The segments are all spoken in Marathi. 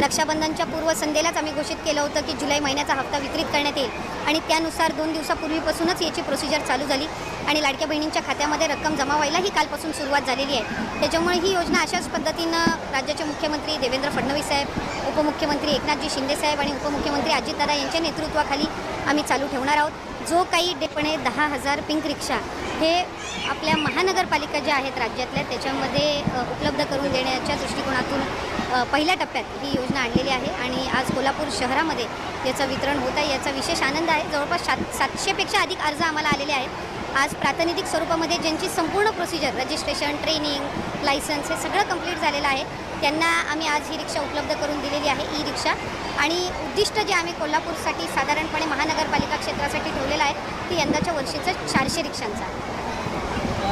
रक्षाबंधनच्या पूर्वसंध्येलाच आम्ही घोषित केलं होतं की जुलै महिन्याचा हप्ता वितरित करण्यात येईल आणि त्यानुसार दोन दिवसापूर्वीपासूनच याची प्रोसिजर चालू झाली आणि लाडक्या बहिणींच्या खात्यामध्ये रक्कम जमा व्हायलाही कालपासून सुरुवात झालेली आहे. त्याच्यामुळे ही योजना अशाच पद्धतीनं राज्याचे मुख्यमंत्री देवेंद्र फडणवीस साहेब उपमुख्यमंत्री एकनाथजी शिंदे साहेब आणि उपमुख्यमंत्री अजितदादा यांच्या नेतृत्वाखाली आम्ही चालू ठेवणार आहोत. जो काही डेपणे दहा हजार पिंक रिक्षा हे आपल्या महानगरपालिका ज्या आहेत राज्यातल्या त्याच्यामध्ये उपलब्ध करून देण्याच्या दृष्टिकोनातून पहिल्या टप्प्यात ही योजना आणलेली आहे आणि आज कोल्हापूर शहरामध्ये याचं वितरण होत आहे. याचा विशेष आनंद आहे. जवळपास सात सातशेपेक्षा अधिक अर्ज आम्हाला आलेले आहेत. आज प्रातिनिधिक स्वरूपामध्ये ज्यांची संपूर्ण प्रोसिजर रजिस्ट्रेशन ट्रेनिंग लायसन्स हे सगळं कंप्लीट झालेलं आहे. त्यांना आम्ही आज ही रिक्षा उपलब्ध करून दिलेली आहे ई रिक्षा आणि उद्दिष्ट जे आम्ही कोल्हापूरसाठी साधारणपणे महानगरपालिका क्षेत्रासाठी ठेवलेलं आहे ती यंदाच्या वर्षीचं चारशे रिक्षांचा आहे.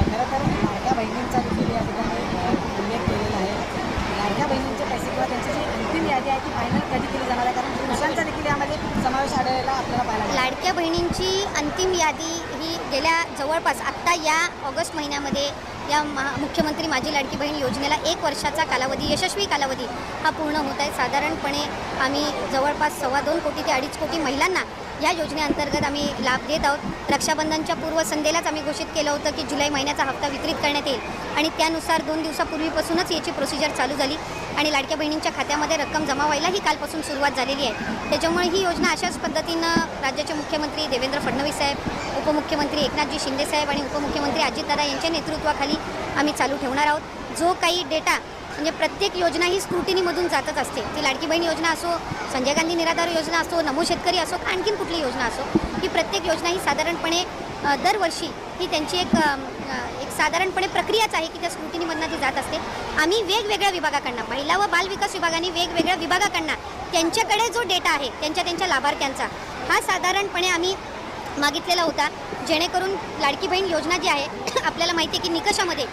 खरं तर लाडक्या बहिणींचा देखील या ठिकाणी अ, उल्लेख केलेला आहे लाडक्या बहिणींचे पैसे किंवा त्यांची जी अंतिम यादी आहे ती फायनल कधी केली जाणार आहे. कारण पुरुषांचा देखील यामध्ये समावेश आढळलेला आपल्याला पाहायला लाडक्या बहिणींची अंतिम यादी ही गेल्या जवळपास आत्ता या ऑगस्ट महिन्यामध्ये या महा मुख्यमंत्री माझी लाडकी बहीण योजनेला एक वर्षाचा कालावधी यशस्वी कालावधी हा पूर्ण होत आहे. साधारणपणे आम्ही जवळपास सव्वा दोन कोटी ते अडीच कोटी महिलांना या योजनेअंतर्गत आम्ही लाभ देत आहोत. रक्षाबंधनच्या पूर्वसंध्येलाच आम्ही घोषित केलं होतं की जुलै महिन्याचा हप्ता वितरित करण्यात येईल. त्यानुसार दोन दिवसापूर्वीपासूनच याची प्रोसिजर चालू झाली आणि लाडक्या बहिणींच्या खात्यामध्ये रक्कम जमा व्हायलाही कालपासून सुरुवात झालेली आहे. त्याच्यामुळे ही योजना अशाच पद्धतीनं राज्याचे मुख्यमंत्री देवेंद्र फडणवीस साहेब उपमुख्यमंत्री एकनाथजी शिंदे साहेब आणि उपमुख्यमंत्री अजितदादा यांच्या नेतृत्वाखाली आम्ही चालू ठेवणार आहोत. जो काही डेटा म्हणजे प्रत्येक योजना ही स्क्रुटिनीमधून जातच असते. ती लाडकी बहीण योजना असो संजय गांधी निराधार योजना असो नमो शेतकरी असो आणखीन कुठली योजना असो ही प्रत्येक योजना ही साधारणपणे दरवर्षी ही त्यांची एक एक साधारणपणे प्रक्रियाच आहे की त्या स्क्रुटिनीमधनं ती जात असते आम्ही वेगवेगळ्या विभागाकडनं महिला व बाल विकास विभागाने वेगवेगळ्या विभागाकडनं त्यांच्याकडे जो डेटा आहे त्यांच्या त्यांच्या लाभार्थ्यांचा हा साधारणपणे आम्ही मागितलेला होता. जेणेकरून लाडकी बहीण योजना जी आहे आपल्याला माहिती आहे की निकषामध्ये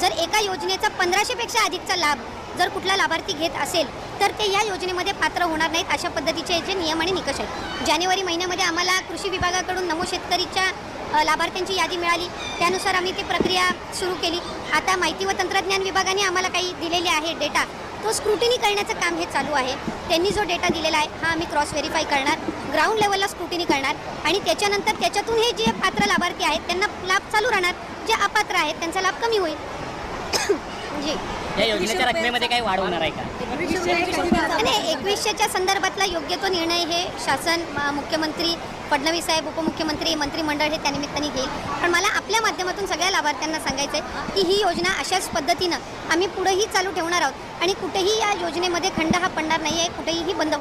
जर एका योजनेचा पंधराशेपेक्षा अधिकचा लाभ जर कुठला लाभार्थी घेत असेल तर ते या योजनेमध्ये पात्र होणार नाहीत अशा पद्धतीचे जे नियम आणि निकष आहेत. जानेवारी महिन्यामध्ये आम्हाला कृषी विभागाकडून नमो शेतकरीच्या लाभार्थ्यांची यादी मिळाली. त्यानुसार आम्ही ती प्रक्रिया सुरू केली. आता माहिती व तंत्रज्ञान विभागाने आम्हाला काही दिलेले आहे डेटा. तो स्क्रुटिनी करण्याचं काम हे चालू आहे. त्यांनी जो डेटा दिलेला आहे हा आम्ही क्रॉस व्हेरीफाय करणार. ग्राउंड लेवलला स्क्रुटिनी करणार. आणि त्याच्यानंतर त्याच्यातून हे जे पात्र लाभार्थी आहेत त्यांना लाभ चालू राहणार. जे अपात्र आहेत त्यांचा लाभ कमी होईल. जी. या योजनेच्या रकमेमध्ये काही वाढ होणार आहे का? आणि एकवीसशेच्या संदर्भातला योग्य तो निर्णय हे शासन म- मुख्यमंत्री फडणवीस साहेब उपमुख्यमंत्री मंत्रिमंडळ हे त्यानिमित्ताने घेईल. पण मला आपल्या माध्यमातून सगळ्या लाभार्थ्यांना सांगायचं आहे की ही योजना अशाच पद्धतीनं आम्ही पुढेही चालू ठेवणार आहोत आणि कुठेही या योजनेमध्ये खंड हा पडणार नाही आहे कुठेही ही बंद